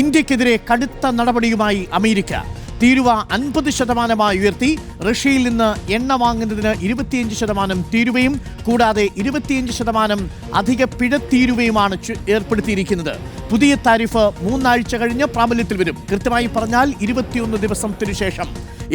ഇന്ത്യക്കെതിരെ കടുത്ത നടപടിയുമായി അമേരിക്ക തീരുവ അൻപത് ശതമാനമായി ഉയർത്തി. റഷ്യയിൽ നിന്ന് എണ്ണ വാങ്ങുന്നതിന് ഇരുപത്തിയഞ്ച് ശതമാനം തീരുവയും കൂടാതെ ഇരുപത്തിയഞ്ച് ശതമാനം അധിക പിഴത്തീരുവയുമാണ് തീരുവയുമാണ് ഏർപ്പെടുത്തിയിരിക്കുന്നത്. പുതിയ താരിഫ് മൂന്നാഴ്ച കഴിഞ്ഞ് പ്രാബല്യത്തിൽ വരും. കൃത്യമായി പറഞ്ഞാൽ ഇരുപത്തിയൊന്ന് ദിവസത്തിനു ശേഷം.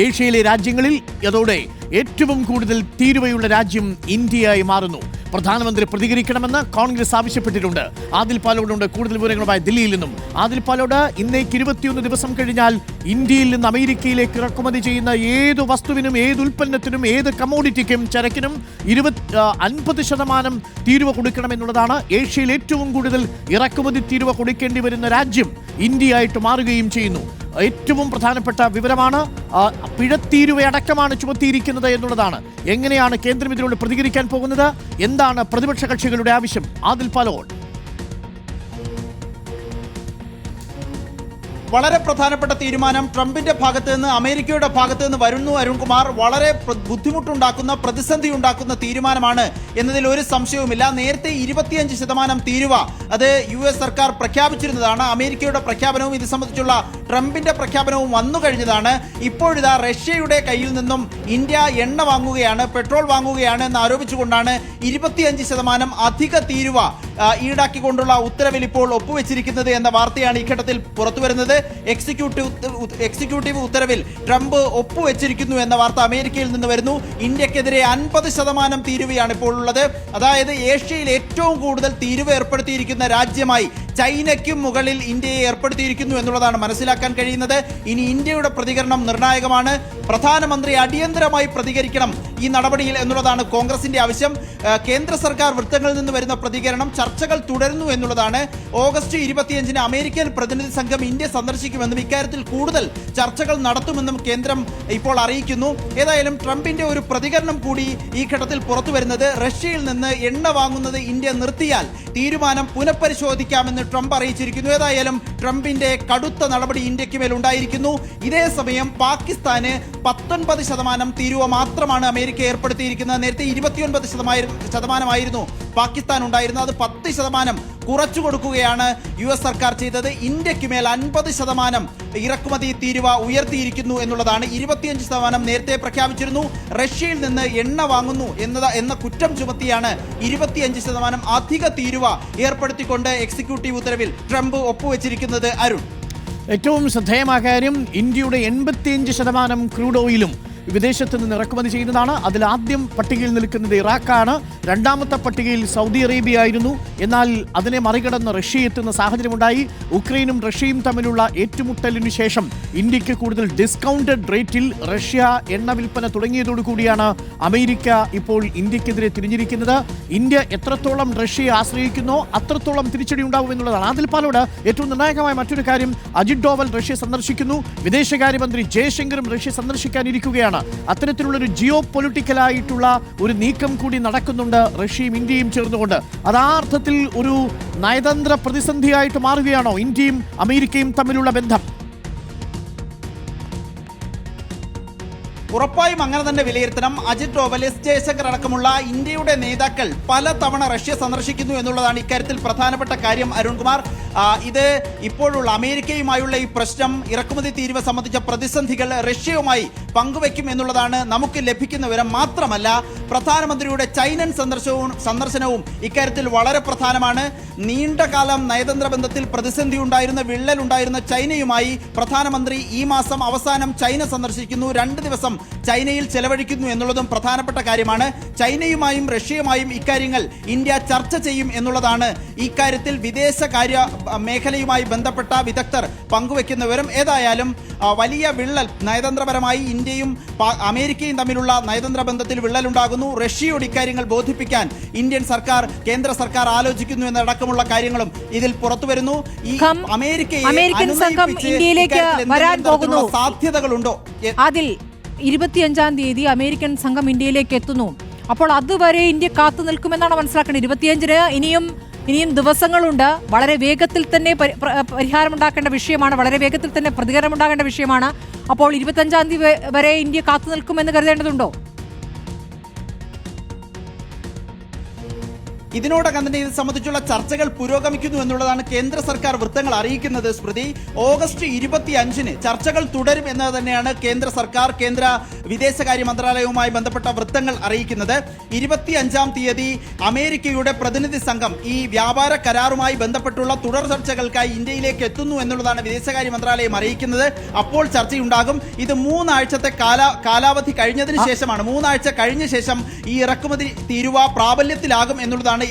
ഏഷ്യയിലെ രാജ്യങ്ങളിൽ അതോടെ ഏറ്റവും കൂടുതൽ തീരുവയുള്ള രാജ്യം ഇന്ത്യയായി മാറുന്നു. പ്രധാനമന്ത്രി പ്രതികരിക്കണമെന്ന് കോൺഗ്രസ് ആവശ്യപ്പെട്ടിട്ടുണ്ട്. ആദിൽ പാലോടുണ്ട് കൂടുതൽ വിവരങ്ങളുമായി ദില്ലിയിൽ നിന്നും. ആദിൽ പാലോട് ഇന്നേക്ക് ഇരുപത്തിയൊന്ന് ദിവസം കഴിഞ്ഞാൽ ഇന്ത്യയിൽ നിന്ന് അമേരിക്കയിലേക്ക് ഇറക്കുമതി ചെയ്യുന്ന ഏത് വസ്തുവിനും ഏത് ഉൽപ്പന്നത്തിനും ഏത് കമ്മോഡിറ്റിക്കും ചരക്കിനും ഇരുപത് അൻപത് ശതമാനം തീരുവ കൊടുക്കണമെന്നുള്ളതാണ് ഏഷ്യയിൽ ഏറ്റവും കൂടുതൽ ഇറക്കുമതി തീരുവ കൊടുക്കേണ്ടി വരുന്ന രാജ്യം. ഇന്ത്യയായിട്ട് മാറുകയും ചെയ്യുന്നു. ഏറ്റവും പ്രധാനപ്പെട്ട വിവരമാണ് പിഴത്തീരുവ പിഴത്തീരുവയടക്കമാണ് ചുമത്തിയിരിക്കുന്നത് എന്നുള്ളതാണ്. എങ്ങനെയാണ് കേന്ദ്രം ഇതിനോട് പ്രതികരിക്കാൻ പോകുന്നത്? എന്താണ് പ്രതിപക്ഷ കക്ഷികളുടെ ആവശ്യം? ആദിൽ പാലോൺ വളരെ പ്രധാനപ്പെട്ട തീരുമാനം ട്രംപിന്റെ ഭാഗത്ത് നിന്ന് അമേരിക്കയുടെ ഭാഗത്ത് നിന്ന് വരുന്നു അരുൺകുമാർ. വളരെ ബുദ്ധിമുട്ടുണ്ടാക്കുന്ന പ്രതിസന്ധി ഉണ്ടാക്കുന്ന തീരുമാനമാണ് എന്നതിൽ ഒരു സംശയവുമില്ല. നേരത്തെ ഇരുപത്തിയഞ്ച് ശതമാനം തീരുവ അത് യു എസ് സർക്കാർ പ്രഖ്യാപിച്ചിരുന്നതാണ്. അമേരിക്കയുടെ പ്രഖ്യാപനവും ഇത് സംബന്ധിച്ചുള്ള ട്രംപിന്റെ പ്രഖ്യാപനവും വന്നു കഴിഞ്ഞതാണ്. ഇപ്പോഴിതാ റഷ്യയുടെ കയ്യിൽ നിന്നും ഇന്ത്യ എണ്ണ വാങ്ങുകയാണ് പെട്രോൾ വാങ്ങുകയാണ് എന്ന് ആരോപിച്ചുകൊണ്ടാണ് ഇരുപത്തിയഞ്ച് ശതമാനം അധിക തീരുവ ഈടാക്കിക്കൊണ്ടുള്ള ഉത്തരവിൽ ഇപ്പോൾ ഒപ്പുവെച്ചിരിക്കുന്നത് എന്ന വാർത്തയാണ് ഈ ഘട്ടത്തിൽ പുറത്തുവരുന്നത്. എക്സിക്യൂട്ടീവ് എക്സിക്യൂട്ടീവ് ഉത്തരവിൽ ട്രംപ് ഒപ്പുവെച്ചിരിക്കുന്നു എന്ന വാർത്ത അമേരിക്കയിൽ നിന്ന് വരുന്നു. ഇന്ത്യക്കെതിരെ അൻപത് ശതമാനം തീരുവയാണ് ഇപ്പോൾ ഉള്ളത്. അതായത് ഏഷ്യയിൽ ഏറ്റവും കൂടുതൽ തീരുവ ഏർപ്പെടുത്തിയിരിക്കുന്ന രാജ്യമായി ചൈനയ്ക്കും മുകളിൽ ഇന്ത്യയെ ഏർപ്പെടുത്തിയിരിക്കുന്നു എന്നുള്ളതാണ് മനസ്സിലാക്കാൻ കഴിയുന്നത്. ഇനി ഇന്ത്യയുടെ പ്രതികരണം നിർണായകമാണ്. പ്രധാനമന്ത്രി അടിയന്തരമായി പ്രതികരിക്കണം ഈ നടപടിയിൽ എന്നുള്ളതാണ് കോൺഗ്രസിന്റെ ആവശ്യം. കേന്ദ്ര സർക്കാർ വൃത്തങ്ങളിൽ നിന്ന് വരുന്ന പ്രതികരണം ചർച്ചകൾ തുടരുന്നു എന്നുള്ളതാണ്. ഓഗസ്റ്റ് ഇരുപത്തിയഞ്ചിന് അമേരിക്കൻ പ്രതിനിധി സംഘം ഇന്ത്യ സന്ദർശിക്കുമെന്നും ഇക്കാര്യത്തിൽ കൂടുതൽ ചർച്ചകൾ നടത്തുമെന്നും കേന്ദ്രം ഇപ്പോൾ അറിയിക്കുന്നു. ഏതായാലും ട്രംപിന്റെ ഒരു പ്രതികരണം കൂടി ഈ ഘട്ടത്തിൽ പുറത്തു വരുന്നത് റഷ്യയിൽ നിന്ന് എണ്ണ വാങ്ങുന്നത് ഇന്ത്യ നിർത്തിയാൽ തീരുമാനം പുനഃപരിശോധിക്കാമെന്ന് ട്രംപ് അറിയിച്ചിരിക്കുന്നു. ഏതായാലും ട്രംപിന്റെ കടുത്ത നടപടി ഇന്ത്യയ്ക്ക് മേൽ ഉണ്ടായിരിക്കുന്നു ഇതേ സമയം പാകിസ്ഥാന് പത്തൊൻപത് ശതമാനം തീരുവ മാത്രമാണ് അമേരിക്ക ഏർപ്പെടുത്തിയിരിക്കുന്നത്. നേരത്തെ ഇരുപത്തിയൊൻപത് ശതമാനം ശതമാനമായിരുന്നു പാകിസ്ഥാൻ ഉണ്ടായിരുന്നത്. അത് പത്ത് ശതമാനം കുറച്ചു കൊടുക്കുകയാണ് യു എസ് സർക്കാർ ചെയ്തത്. ഇന്ത്യയ്ക്ക് മേൽ അൻപത് ശതമാനം ഇറക്കുമതി തീരുവ ഉയർത്തിയിരിക്കുന്നു എന്നുള്ളതാണ്. ഇരുപത്തിയഞ്ച് ശതമാനം നേരത്തെ പ്രഖ്യാപിച്ചിരുന്നു. റഷ്യയിൽ നിന്ന് എണ്ണ വാങ്ങുന്നു എന്നത് എന്ന കുറ്റം ചുമത്തിയാണ് ഇരുപത്തിയഞ്ച് ശതമാനം അധിക തീരുവ ഏർപ്പെടുത്തിക്കൊണ്ട് എക്സിക്യൂട്ടീവ് ഉത്തരവിൽ ട്രംപ് ഒപ്പുവെച്ചിരിക്കുന്നത് അരുൺ. ഏറ്റവും ശ്രദ്ധേയമായ കാര്യം ഇന്ത്യയുടെ എൺപത്തിയഞ്ച് ശതമാനം ക്രൂഡ് ഓയിലും വിദേശത്ത് നിന്ന് ഇറക്കുമതി ചെയ്യുന്നതാണ്. അതിൽ ആദ്യം പട്ടികയിൽ നിൽക്കുന്നത് ഇറാഖാണ്. രണ്ടാമത്തെ പട്ടികയിൽ സൗദി അറേബ്യ ആയിരുന്നു എന്നാൽ അതിനെ മറികടന്ന് റഷ്യ എത്തുന്ന സാഹചര്യമുണ്ടായി. ഉക്രൈനും റഷ്യയും തമ്മിലുള്ള ഏറ്റുമുട്ടലിനു ശേഷം ഇന്ത്യയ്ക്ക് കൂടുതൽ ഡിസ്കൗണ്ടഡ് റേറ്റിൽ റഷ്യ എണ്ണ വിൽപ്പന തുടങ്ങിയതോടുകൂടിയാണ് അമേരിക്ക ഇപ്പോൾ ഇന്ത്യക്കെതിരെ തിരിഞ്ഞിരിക്കുന്നത്. ഇന്ത്യ എത്രത്തോളം റഷ്യയെ ആശ്രയിക്കുന്നോ അത്രത്തോളം തിരിച്ചടി ഉണ്ടാവും എന്നുള്ളതാണ്. അതിൽ പാലോട് ഏറ്റവും നിർണായകമായ മറ്റൊരു കാര്യം അജിത് ഡോവൽ റഷ്യ സന്ദർശിക്കുന്നു. വിദേശകാര്യമന്ത്രി ജയശങ്കറും റഷ്യ സന്ദർശിക്കാനിരിക്കുകയാണ്. അത്തരത്തിലുള്ള ഒരു ജിയോ പൊളിറ്റിക്കലായിട്ടുള്ള ഒരു നീക്കം കൂടി നടക്കുന്നുണ്ട് റഷ്യയും ഇന്ത്യയും ചേർന്നുകൊണ്ട്. അതാർത്ഥത്തിൽ ഒരു നയതന്ത്ര പ്രതിസന്ധിയായിട്ട് മാറുകയാണോ? ഇന്ത്യയും അമേരിക്കയും തമ്മിലുള്ള ബന്ധം? ഉറപ്പായും അങ്ങനെ തന്നെ വിലയിരുത്തണം. അജിത് ഡോവൽ എസ് ജയശങ്കർ അടക്കമുള്ള ഇന്ത്യയുടെ നേതാക്കൾ പലതവണ റഷ്യ സന്ദർശിക്കുന്നു എന്നുള്ളതാണ് ഇക്കാര്യത്തിൽ പ്രധാനപ്പെട്ട കാര്യം. അരുൺകുമാർ ഇത് ഇപ്പോഴുള്ള അമേരിക്കയുമായുള്ള ഈ പ്രശ്നം ഇറക്കുമതി തീരുവ സംബന്ധിച്ച പ്രതിസന്ധികൾ റഷ്യയുമായി പങ്കുവെക്കും എന്നുള്ളതാണ് നമുക്ക് ലഭിക്കുന്ന വിവരം മാത്രമല്ല പ്രധാനമന്ത്രിയുടെ ചൈനൻ സന്ദർശനവും സന്ദർശനവും ഇക്കാര്യത്തിൽ വളരെ പ്രധാനമാണ്. നീണ്ടകാലം നയതന്ത്ര ബന്ധത്തിൽ പ്രതിസന്ധി ഉണ്ടായിരുന്ന വിള്ളൽ ഉണ്ടായിരുന്ന ചൈനയുമായി പ്രധാനമന്ത്രി ഈ മാസം അവസാനം ചൈന സന്ദർശിക്കുന്നു. രണ്ട് ദിവസം ചൈനയിൽ ചെലവഴിക്കുന്നു എന്നുള്ളതും പ്രധാനപ്പെട്ട കാര്യമാണ്. ചൈനയുമായും റഷ്യയുമായും ഇക്കാര്യങ്ങൾ ഇന്ത്യ ചർച്ച ചെയ്യും എന്നുള്ളതാണ്. ഇക്കാര്യത്തിൽ വിദേശകാര്യ മേഖലയുമായി ബന്ധപ്പെട്ട വിദഗ്ധർ പങ്കുവെക്കുന്ന വിവരം ഏതായാലും വലിയ വിള്ളൽ നയതന്ത്രപരമായി ഇന്ത്യയും അമേരിക്കയും തമ്മിലുള്ള നയതന്ത്ര ബന്ധത്തിൽ വിള്ളലുണ്ടാകുന്നു. റഷ്യയോട് ഇക്കാര്യങ്ങൾ ബോധിപ്പിക്കാൻ ഇന്ത്യൻ സർക്കാർ കേന്ദ്ര സർക്കാർ ആലോചിക്കുന്നു എന്നടക്കമുള്ള കാര്യങ്ങളും ഇതിൽ പുറത്തു വരുന്നു ഈ അമേരിക്കയെ ഇന്ത്യയിലേക്ക് വരാൻ പോകുന്നു. സാധ്യതകളുണ്ടോ? അതിൽ ഇരുപത്തിയഞ്ചാം തീയതി അമേരിക്കൻ സംഘം ഇന്ത്യയിലേക്ക് എത്തുന്നു. അപ്പോൾ അതുവരെ ഇന്ത്യ കാത്തു നിൽക്കുമെന്നാണ് മനസ്സിലാക്കുന്നത് ഇരുപത്തിയഞ്ചിന് ഇനിയും ഇനിയും ദിവസങ്ങളുണ്ട്. വളരെ വേഗത്തിൽ തന്നെ പരിഹാരം ഉണ്ടാക്കേണ്ട വിഷയമാണ്. വളരെ വേഗത്തിൽ തന്നെ പ്രതികരണം പ്രതികരണമുണ്ടാകേണ്ട വിഷയമാണ്. അപ്പോൾ ഇരുപത്തഞ്ചാം തീയതി വരെ ഇന്ത്യ കാത്തു നിൽക്കുമെന്ന് കരുതേണ്ടതുണ്ടോ? ഇതിനോടകം തന്നെ ഇത് സംബന്ധിച്ചുള്ള ചർച്ചകൾ പുരോഗമിക്കുന്നു എന്നുള്ളതാണ് കേന്ദ്ര സർക്കാർ വൃത്തങ്ങൾ അറിയിക്കുന്നത്. സ്മൃതി ഓഗസ്റ്റ് ഇരുപത്തി അഞ്ചിന് ചർച്ചകൾ തുടരും എന്ന് തന്നെയാണ് കേന്ദ്ര സർക്കാർ കേന്ദ്ര വിദേശകാര്യ മന്ത്രാലയവുമായി ബന്ധപ്പെട്ട വൃത്തങ്ങൾ അറിയിക്കുന്നത്. ഇരുപത്തി അഞ്ചാം തീയതി അമേരിക്കയുടെ പ്രതിനിധി സംഘം ഈ വ്യാപാര കരാറുമായി ബന്ധപ്പെട്ടുള്ള തുടർ ചർച്ചകൾക്കായി ഇന്ത്യയിലേക്ക് എത്തുന്നു എന്നുള്ളതാണ് വിദേശകാര്യ മന്ത്രാലയം അറിയിക്കുന്നത്. അപ്പോൾ ചർച്ചയുണ്ടാകും. ഇത് മൂന്നാഴ്ചത്തെ കാല കാലാവധി കഴിഞ്ഞതിന് ശേഷമാണ്. മൂന്നാഴ്ച കഴിഞ്ഞ ശേഷം ഈ ഇറക്കുമതി തീരുവ പ്രാബല്യത്തിലാകും എന്നുള്ളതാണ്